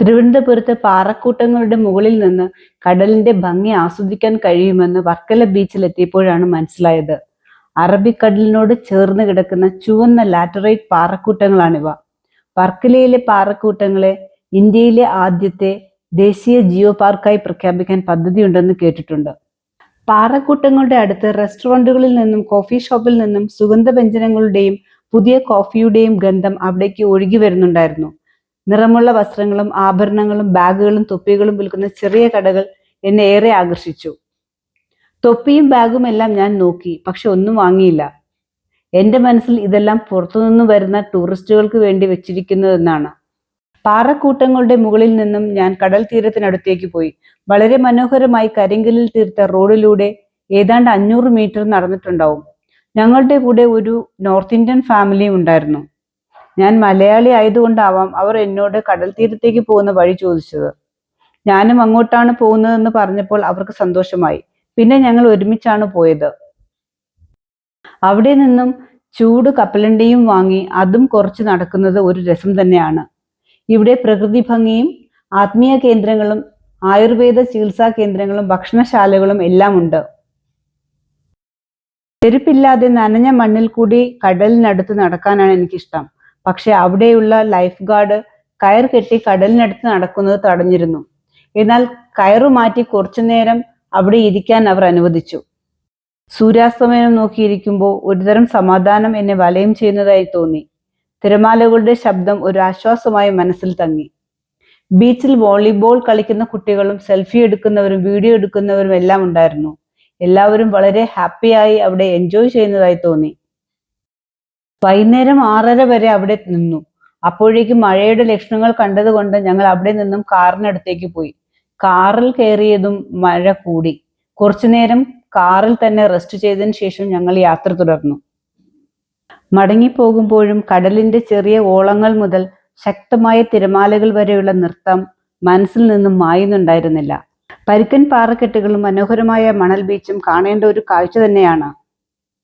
തിരുവനന്തപുരത്ത് പാറക്കൂട്ടങ്ങളുടെ മുകളിൽ നിന്ന് കടലിന്റെ ഭംഗി ആസ്വദിക്കാൻ കഴിയുമെന്ന് വർക്കല ബീച്ചിൽ എത്തിയപ്പോഴാണ് മനസ്സിലായത്. അറബിക്കടലിനോട് ചേർന്ന് കിടക്കുന്ന ചുവന്ന ലാറ്ററൈറ്റ് പാറക്കൂട്ടങ്ങളാണിവ. വർക്കലയിലെ പാറക്കൂട്ടങ്ങളെ ഇന്ത്യയിലെ ആദ്യത്തെ ദേശീയ ജിയോ പാർക്കായി പ്രഖ്യാപിക്കാൻ പദ്ധതിയുണ്ടെന്ന് കേട്ടിട്ടുണ്ട്. പാറക്കൂട്ടങ്ങളുടെ അടുത്ത് റെസ്റ്റോറന്റുകളിൽ നിന്നും കോഫി ഷോപ്പിൽ നിന്നും സുഗന്ധവ്യഞ്ജനങ്ങളുടെയും പുതിയ കോഫിയുടെയും ഗന്ധം അവിടേക്ക് ഒഴുകി വരുന്നുണ്ടായിരുന്നു. നിറമുള്ള വസ്ത്രങ്ങളും ആഭരണങ്ങളും ബാഗുകളും തൊപ്പികളും വിൽക്കുന്ന ചെറിയ കടകൾ എന്നെ ഏറെ ആകർഷിച്ചു. തൊപ്പിയും ബാഗും എല്ലാം ഞാൻ നോക്കി പക്ഷെ ഒന്നും വാങ്ങിയില്ല. എന്റെ മനസ്സിൽ ഇതെല്ലാം പുറത്തുനിന്ന് വരുന്ന ടൂറിസ്റ്റുകൾക്ക് വേണ്ടി വെച്ചിരിക്കുന്നതെന്നാണ്. പാറക്കൂട്ടങ്ങളുടെ മുകളിൽ നിന്നും ഞാൻ കടൽ തീരത്തിനടുത്തേക്ക് പോയി. വളരെ മനോഹരമായി കരിങ്കലിൽ തീർത്ത റോഡിലൂടെ ഏതാണ്ട് അഞ്ഞൂറ് മീറ്റർ നടന്നിട്ടുണ്ടാവും. ഞങ്ങളുടെ കൂടെ ഒരു നോർത്ത് ഇന്ത്യൻ ഫാമിലിയും ഉണ്ടായിരുന്നു. ഞാൻ മലയാളി ആയതുകൊണ്ടാവാം അവർ എന്നോട് കടൽ തീരത്തേക്ക് പോകുന്ന വഴി ചോദിച്ചത്. ഞാനും അങ്ങോട്ടാണ് പോകുന്നതെന്ന് പറഞ്ഞപ്പോൾ അവർക്ക് സന്തോഷമായി. പിന്നെ ഞങ്ങൾ ഒരുമിച്ചാണ് പോയത്. അവിടെ നിന്നും ചൂട് കപ്പലണ്ടിയും വാങ്ങി അതും കുറച്ച് നടക്കുന്നത് ഒരു രസം തന്നെയാണ്. ഇവിടെ പ്രകൃതി ഭംഗിയും ആത്മീയ കേന്ദ്രങ്ങളും ആയുർവേദ ചികിത്സാ കേന്ദ്രങ്ങളും ഭക്ഷണശാലകളും എല്ലാം ഉണ്ട്. ചെരുപ്പില്ലാതെ നനഞ്ഞ മണ്ണിൽ കൂടി കടലിനടുത്ത് നടക്കാനാണ് എനിക്കിഷ്ടം. പക്ഷെ അവിടെയുള്ള ലൈഫ് ഗാർഡ് കയർ കെട്ടി കടലിനടുത്ത് നടക്കുന്നത് തടഞ്ഞിരുന്നു. എന്നാൽ കയറു മാറ്റി കുറച്ചു നേരം അവിടെ ഇരിക്കാൻ അവർ അനുവദിച്ചു. സൂര്യാസ്തമയം നോക്കിയിരിക്കുമ്പോൾ ഒരുതരം സമാധാനം എന്നെ വലയം ചെയ്യുന്നതായി തോന്നി. തിരമാലകളുടെ ശബ്ദം ഒരു ആശ്വാസമായി മനസ്സിൽ തങ്ങി. ബീച്ചിൽ വോളിബോൾ കളിക്കുന്ന കുട്ടികളും സെൽഫി എടുക്കുന്നവരും വീഡിയോ എടുക്കുന്നവരും എല്ലാം ഉണ്ടായിരുന്നു. എല്ലാവരും വളരെ ഹാപ്പിയായി അവിടെ എൻജോയ് ചെയ്യുന്നതായി തോന്നി. വൈകുന്നേരം ആറര വരെ അവിടെ നിന്നു. അപ്പോഴേക്കും മഴയുടെ ലക്ഷണങ്ങൾ കണ്ടതുകൊണ്ട് ഞങ്ങൾ അവിടെ നിന്നും കാറിനടുത്തേക്ക് പോയി. കാറിൽ കയറിയതും മഴ കൂടി. കുറച്ചുനേരം കാറിൽ തന്നെ റെസ്റ്റ് ചെയ്തതിന് ശേഷം ഞങ്ങൾ യാത്ര തുടർന്നു. മടങ്ങിപ്പോകുമ്പോഴും കടലിന്റെ ചെറിയ ഓളങ്ങൾ മുതൽ ശക്തമായ തിരമാലകൾ വരെയുള്ള നൃത്തം മനസ്സിൽ നിന്നും മായുന്നുണ്ടായിരുന്നില്ല. പരുക്കൻ പാറക്കെട്ടുകളും മനോഹരമായ മണൽ ബീച്ചും കാണേണ്ട ഒരു കാഴ്ച തന്നെയാണ്.